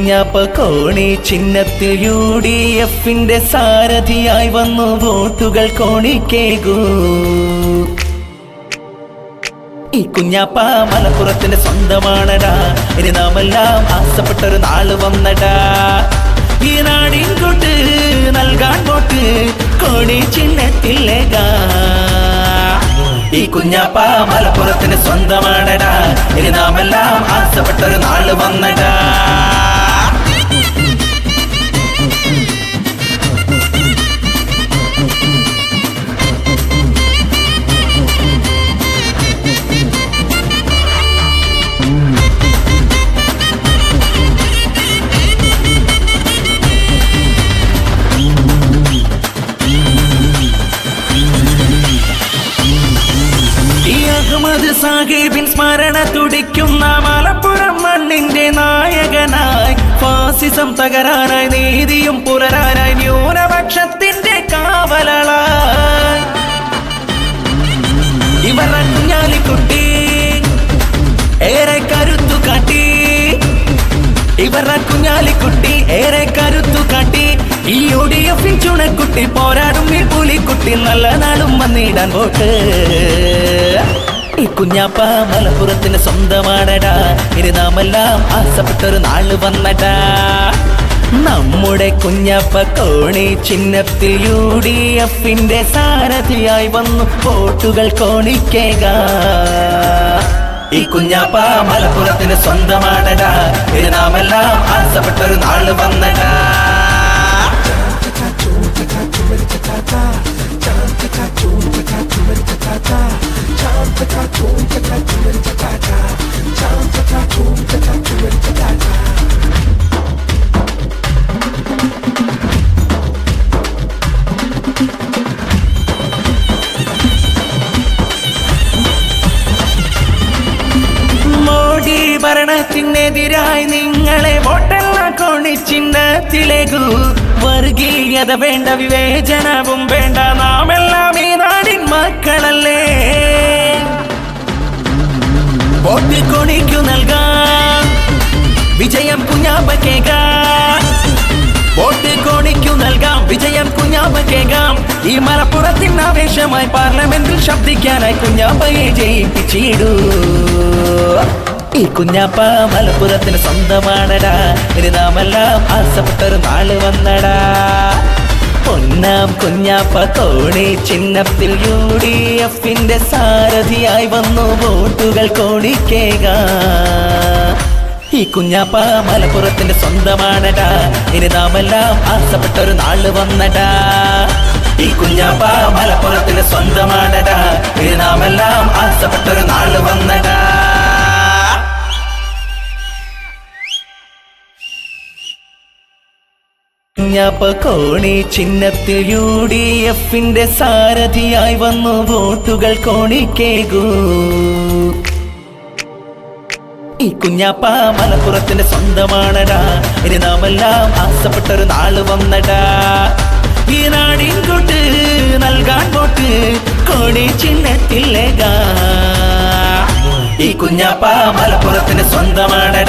കുഞ്ഞാപ്പ കോണി ചിഹ്നത്തിൽ U D എഫിന്റെ സാരഥിയായി വന്നു വോട്ടുകൾ കോണിക്കേകൂ ഈ കുഞ്ഞാപ്പ മലപ്പുറത്തിന്റെ സ്വന്തമാണടാ. ഇനി നാമെല്ലാം ആശപ്പെട്ടൊരു നാൾ വന്നടാ. ഈ നാടിൻ കൂട്ട് നൽകാൻ വോട്ട് കോണി ചിഹ്നത്തിലേകാ. ഈ കുഞ്ഞാപ്പ മലപ്പുറത്തിന് സ്വന്തമാണടാ. ഇനി നാമെല്ലാം ആശപ്പെട്ടൊരു സാഹിബിൻ സ്മരണ തുടിക്കുന്ന മലപ്പുറം മണ്ണിന്റെ നായകനായി ഫാസിസം തകരാനായി നീതിയും പുലരാനായി ന്യൂനപക്ഷത്തിന്റെ കാവലായി ഇവർ കുഞ്ഞാലിക്കുട്ടി ഏറെ കരുത്തു കാട്ടി. ഇവർ കുഞ്ഞാലിക്കുട്ടി ഏറെ കരുത്തു കാട്ടി. ഈ ഒ ഡി ചുണക്കുട്ടി പോരാടും ഈ പുലിക്കുട്ടി നല്ല നാളും വന്നിടാൻ പോട്ട്. കുഞ്ഞാപ്പ മലപ്പുറത്തിന് സ്വന്തമാണടാ ഇനി നാമെല്ലാം ആസപ്പെട്ടൊരു നാൾ വന്നടാ നമ്മുടെ കുഞ്ഞാപ്പ കോണി ചിഹ്നത്തിൽ യു ഡി എഫിന്റെ സാരഥിയായി വന്നു വോട്ടുകൾ കോണിക്കേക ഈ കുഞ്ഞാപ്പ മലപ്പുറത്തിന് സ്വന്തമാണടാ ഇനി നാമെല്ലാം ആസപ്പെട്ടൊരു നാൾ വന്നടാ മോഡി ഭരണത്തിനെതിരായി നിങ്ങളെ വോട്ടെല്ലാം കോണിച്ചിഹ്നത്തിലേക്കു വർഗീയത വേണ്ട വിവേചനവും വേണ്ട. നാമെല്ലാം ഈ നാടിൻ മക്കളല്ലേ? വോട്ടിൽ കൊണിക്കു നൽകാം വിജയം കുഞ്ഞാമ്പക്കേകാം വോട്ട് കോണിക്കു നൽകാം വിജയം കുഞ്ഞാമ്പക്കേകാം ഈ മലപ്പുറത്തിൻ ആവേശമായി പാർലമെന്റിൽ ശബ്ദിക്കാനായി കുഞ്ഞാമ്പയെ ജയിപ്പിച്ചിടൂ. ഈ കുഞ്ഞാപ്പ മലപ്പുറത്തിന് സ്വന്തമാണടാ. ഇനി നാമെല്ലാം ആസപ്പെട്ടൊരു നാൾ വന്നടാ. പൊന്നാം കുഞ്ഞാപ്പ കോണി ചിഹ്നത്തിൽ യു ഡി എഫിന്റെ സാരഥിയായി വന്നു വോട്ടുകൾ കോണിക്കേക ഈ കുഞ്ഞാപ്പ മലപ്പുറത്തിന്റെ സ്വന്തമാണടാ. ഇനി നാമെല്ലാം ആസപ്പെട്ടൊരു നാൾ വന്നടാ. ഈ കുഞ്ഞാപ്പ മലപ്പുറത്തിന്റെ സ്വന്തമാണടാ. ഇനി നാമെല്ലാം ആസപ്പെട്ടൊരു നാൾ വന്നടാ. കോണി ചിഹ്നത്തിൽ യു ഡി എഫിന്റെ സാരഥിയായി വന്നു വോട്ടുകൾ കോണിക്കേകൂ ഈ കുഞ്ഞാപ്പ മലപ്പുറത്തിന്റെ സ്വന്തമാണടാ. ഇനി നാമെല്ലാം ആസപ്പെട്ടൊരു നാൾ വന്നടാ. ഈ നാടിൻ കൂട്ട് നൽകാൻ വോട്ട് കോണി ചിഹ്നത്തില്ലേക ഈ കുഞ്ഞാപ്പ മലപ്പുറത്തിന്റെ സ്വന്തമാണടാ.